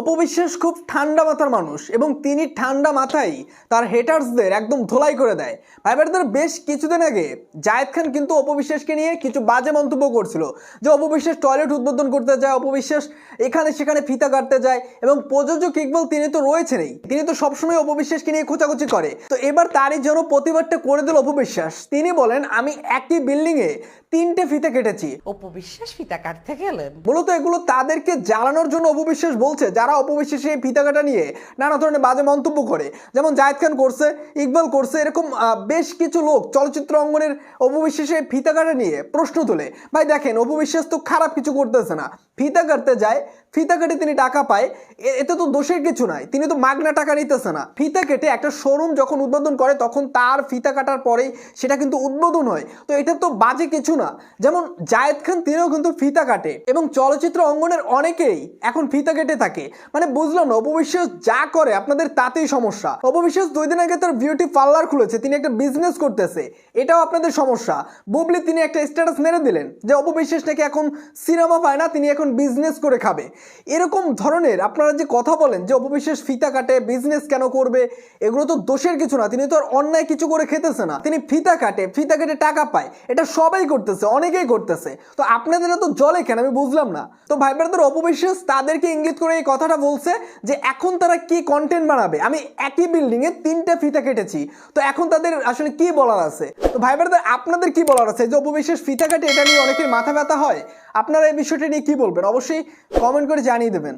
অপবিশ্বাস খুব ঠান্ডা মাথার মানুষ এবং তিনি ঠান্ডা মাথায় তার হেটার্সদের একদম ধোলাই করে দেয়। ভাইবারদের বেশ কিছুদিন আগে জায়েদ খান কিন্তু অপবিশ্বাসকে নিয়ে কিছু বাজে মন্তব্য করছিল যে অপবিশ্বাস টয়লেট উদ্বোধন করতে যায় অপবিশ্বাস এখানে সেখানে ফিতা কাটতে যায় এবং প্রযোজক ইকবাল তিনি তো রয়েছেনই। তিনি তো সবসময় অপবিশ্বাসকে নিয়ে খোঁচাখুচি করে। তো এবার তারই যেন প্রতিবাদটা করে দিল অপবিশ্বাস। তিনি বলেন আমি একই বিল্ডিংয়ে তিনটে ফিতে কেটেছি। অপবিশ্বাস ফিতা কাটতে গেলেন? মূলত এগুলো তাদেরকে জ্বালানোর জন্য অপবিশ্বাস বলছে যারা অপবিশ্বাসে এই ফিতা কাটা নিয়ে নানা ধরনের বাজে মন্তব্য করে, যেমন জায়েদ খান করছে, ইকবাল করছে, এরকম বেশ কিছু লোক চলচ্চিত্র অঙ্গনের অপবিশ্বাসে ফিতা কাটা নিয়ে প্রশ্ন তোলে। ভাই দেখেন, অপবিশ্বাস তো খারাপ কিছু করতেছে না। ফিতা কাটতে যায়, ফিতা কেটে তিনি টাকা পায় এতে তো দোষের কিছু নাই। তিনি তো মাগনা টাকা নিতেছে না। ফিতা কেটে একটা শোরুম যখন উদ্বোধন করে, তখন তার ফিতা কাটার পরেই সেটা কিন্তু উদ্বোধন হয়। তো এটা তো বাজে কিছু না। যেমন জায়েদ খান, তিনিও কিন্তু ফিতা কাটে। এবং চলচ্চিত্র অঙ্গনের অনেকেই এখন ফিতা কেটে থাকে। মানে বুঝলাম না, অপবিশ্বাস যা করে আপনাদের তাতেই সমস্যা। অপবিশ্বাস দুই দিন আগে তার বিউটি পার্লার খুলেছে, তিনি একটা বিজনেস করতেছে, এটাও আপনাদের সমস্যা। বুবলি, তিনি একটা স্ট্যাটাস মেরে দিলেন যে অপবিশ্বাস নাকি এখন সিনেমা পায় না, তিনি এখন বিজনেস করে খাবে। এরকম ধরনের আপনারা যে কথা বলেন যে অপবিশ্বাস ফিতা কাটে বিজনেস কেন করবে, এগুলো তো দোষের কিছু না, তিনি তো আর অন্যায় কিছু করে খেতেছে না। তিনি ফিতা কাটে, ফিতা কেটে টাকা পায়, এটা সবাই করতেছে, অনেকেই করতেছে। তো আপনাদের তো জলে কেন? আমি বুঝলাম না। তো ভাই ব্রাদার অপবিশ্বাস তাদেরকে ইঙ্গিত করে এই কথাটা বলছে যে এখন তারা কি কন্টেন্ট বানাবে? আমি একই বিল্ডিং এ তিনটা ফিতা কেটেছি। তো এখন তাদের আসলে কি বলার আছে? তো ভাই ব্রাদার আপনাদের কি বলার আছে? যে অপবিশ্বাস ফিতা কাটে, এটা নিয়ে অনেকের মাথা ব্যথা হয়। আপনারা এই বিষয়টা নিয়ে কি বলবেন? অবশ্যই কমেন্ট করে জানিয়ে দেবেন।